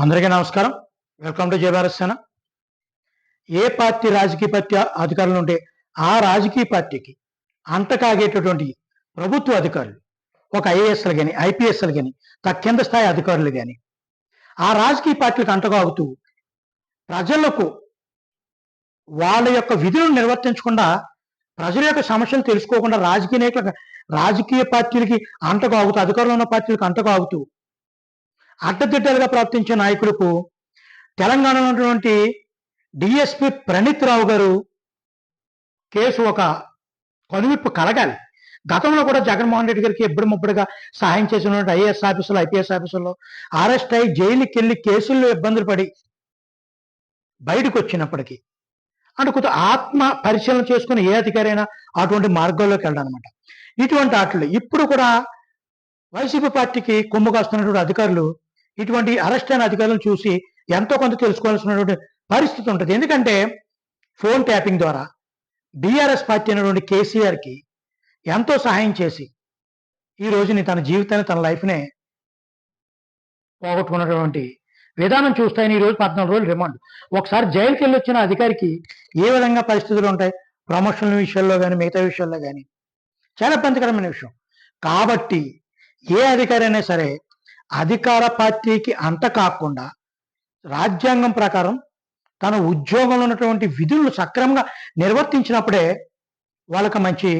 అందరికీ నమస్కారం. Welcome to Jayabharat ఏ పార్టీ రాజకీయ పార్టీ అధికారులు ఉంటే ఆ రాజకీయ పార్టీకి అంటకాగేటటువంటి ప్రభుత్వ అధికారులు ఒక ఐఏఎస్లు కానీ ఐపీఎస్లు కానీ కింద స్థాయి అధికారులు కానీ ఆ రాజకీయ పార్టీలకు అంటగాగుతూ ప్రజలకు వాళ్ళ యొక్క విధులను నిర్వర్తించకుండా ప్రజల యొక్క సమస్యలు తెలుసుకోకుండా రాజకీయ నాయకులకు రాజకీయ పార్టీలకి అంటగాగుతూ అధికారంలో ఉన్న పార్టీలకు అంటగాగుతూ అడ్డదిడ్డలుగా ప్రవర్తించే నాయకులకు తెలంగాణలో ఉన్నటువంటి డిఎస్పి ప్రణీత్ రావు గారు కేసు ఒక కనువిప్పు కలగాలి. గతంలో కూడా జగన్మోహన్ రెడ్డి గారికి ఎప్పుడు ముప్పుడుగా సహాయం చేసినటువంటి ఐఏఎస్ ఆఫీసులు ఐపీఎస్ ఆఫీసుల్లో అరెస్ట్ అయి జైలుకి వెళ్ళి కేసుల్లో ఇబ్బందులు పడి బయటకు వచ్చినప్పటికీ అంటే కొంత ఆత్మ పరిశీలన చేసుకుని ఏ అధికారైనా అటువంటి మార్గాల్లోకి వెళ్ళడం అనమాట ఇటువంటి ఆటలు ఇప్పుడు కూడా వైసీపీ పార్టీకి కొమ్ము కాస్తున్నటువంటి అధికారులు ఇటువంటి అరెస్ట్ అయిన అధికారులను చూసి ఎంతో కొంత తెలుసుకోవాల్సినటువంటి పరిస్థితి ఉంటుంది. ఎందుకంటే ఫోన్ ట్యాపింగ్ ద్వారా బీఆర్ఎస్ పార్టీ అయినటువంటి కేసీఆర్కి ఎంతో సహాయం చేసి ఈ రోజుని తన జీవితాన్ని తన లైఫ్నే పోగొట్టుకున్నటువంటి విధానం చూస్తాయని ఈ రోజు పద్నాలుగు రోజులు రిమాండ్. ఒకసారి జైలుకి వెళ్ళి వచ్చిన అధికారికి ఏ విధంగా పరిస్థితులు ఉంటాయి? ప్రమోషన్ల విషయాల్లో కానీ మిగతా విషయాల్లో కానీ చాలా ఇబ్బందికరమైన విషయం. కాబట్టి ఏ అధికారి అయినా సరే అధికార పార్టీకి అంత కాకుండా రాజ్యాంగం ప్రకారం తన ఉద్యోగంలో ఉన్నటువంటి విధులను సక్రమంగా నిర్వర్తించినప్పుడే వాళ్ళకి మంచి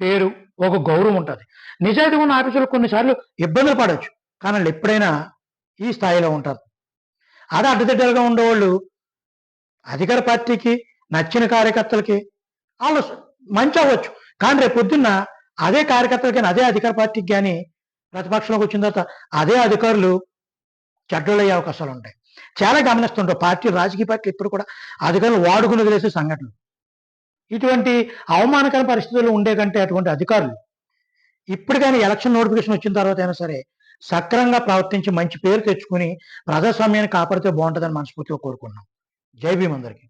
పేరు ఒక గౌరవం ఉంటుంది. నిజాయితీ ఉన్న ఆఫీసులు కొన్నిసార్లు ఇబ్బందులు పడవచ్చు కానీ వాళ్ళు ఎప్పుడైనా ఈ స్థాయిలో ఉంటారు. అదే అడ్డదిడ్డలుగా ఉండేవాళ్ళు అధికార పార్టీకి నచ్చిన కార్యకర్తలకి వాళ్ళు మంచి అవ్వచ్చు కానీ రేపు పొద్దున్న అదే కార్యకర్తలకి కానీ అదే అధికార పార్టీకి కానీ ప్రతిపక్షంలోకి వచ్చిన తర్వాత అదే అధికారులు చెడ్డలయ్యే అవకాశాలు ఉంటాయి. చాలా గమనిస్తుంటారు పార్టీ రాజకీయ పార్టీ ఇప్పుడు కూడా అధికారులు వాడుకుని వదిలేసే సంఘటనలు. ఇటువంటి అవమానకర పరిస్థితులు ఉండే కంటే అటువంటి అధికారులు ఇప్పుడు కానీ ఎలక్షన్ నోటిఫికేషన్ వచ్చిన తర్వాత అయినా సరే సక్రంగా ప్రవర్తించి మంచి పేరు తెచ్చుకుని ప్రజాస్వామ్యాన్ని కాపాడితే బాగుంటుందని మనస్ఫూర్తిగా కోరుకున్నాం జై భీమ్ అందరికీ.